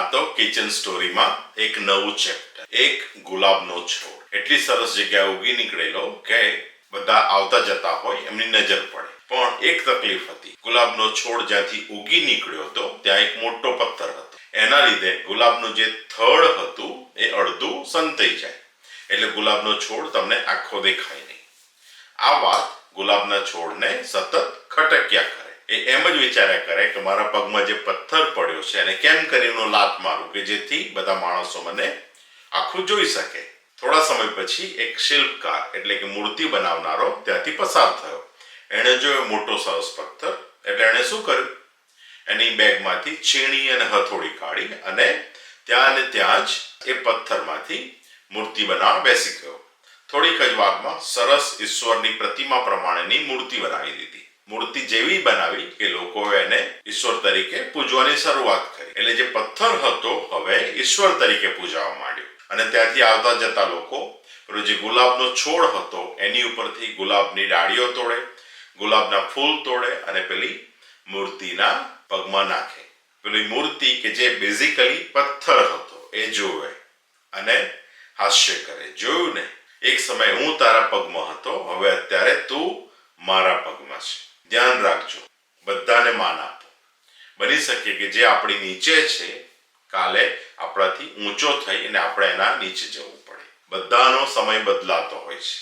આ તો કિચન સ્ટોરીમાં એક નવું ચેપ્ટર, એક ગુલાબનો છોડ. એટલી સરસ જગ્યા ઉગી નીકળેલો કે બધા આવતા જતા હોય એમની નજર પડે. પણ એક તકલીફ હતી. ગુલાબનો છોડ જ્યાંથી ઉગી નીકળ્યો હતો, ત્યાં એક મોટો પથ્થર હતો. એના લીધે ગુલાબનું જે થડ હતું, એ અડધું સંતાઈ જાય. એટલે ગુલાબનો છોડ તમને આખો દેખાય નહીં. આ વાત ગુલાબના છોડને સતત ખટક્યા કરે. એમ જ વિચાર્યા કરે કે મારા પગમાં જે પથ્થર પડ્યો છે એને કેમ કરીને લાત મારું કે જેથી બધા માણસો મને આખું જોઈ શકે. થોડા સમય પછી એક શિલ્પકાર એટલે કે મૂર્તિ બનાવનારો ત્યાંથી પસાર થયો. એણે જોયો મોટો સરસ પથ્થર. એટલે એણે શું કર્યું? એની બેગમાંથી છીણી અને હથોડી કાઢી અને ત્યાં ને ત્યાં જ એ પથ્થરમાંથી મૂર્તિ બનાવવા બેસી ગયો. થોડીક જ વારમાં સરસ ઈશ્વરની પ્રતિમા પ્રમાણેની મૂર્તિ બનાવી દીધી. મૂર્તિ જેવી બનાવી કે લોકોએ એને ઈશ્વર તરીકે પૂજવાની શરૂઆત કરી. એટલે જે પથ્થર હતો, હવે ઈશ્વર તરીકે પૂજાવા માંડ્યો. અને ત્યાંથી આવતા જતા લોકો, પેલો જે ગુલાબનો છોડ હતો, એની ઉપરથી ગુલાબની ડાળીઓ તોડે, ગુલાબના ફૂલ તોડે અને પેલી મૂર્તિના પગમાં નાખે. પેલી મૂર્તિ કે જે બેઝિકલી પથ્થર હતો, એ જોવે અને હાસ્ય કરે. જોયું ને? એક સમય હું તારા પગમાં હતો, હવે અત્યારે તું મારા પગમાં છે. ધ્યાન રાખજો. બધાને માન આપો. બની શકે કે જે આપણી નીચે છે, કાલે આપણાથી ઊંચો થઈ અને આપણે એના નીચે જવું પડે. બધાનો સમય બદલાતો હોય છે.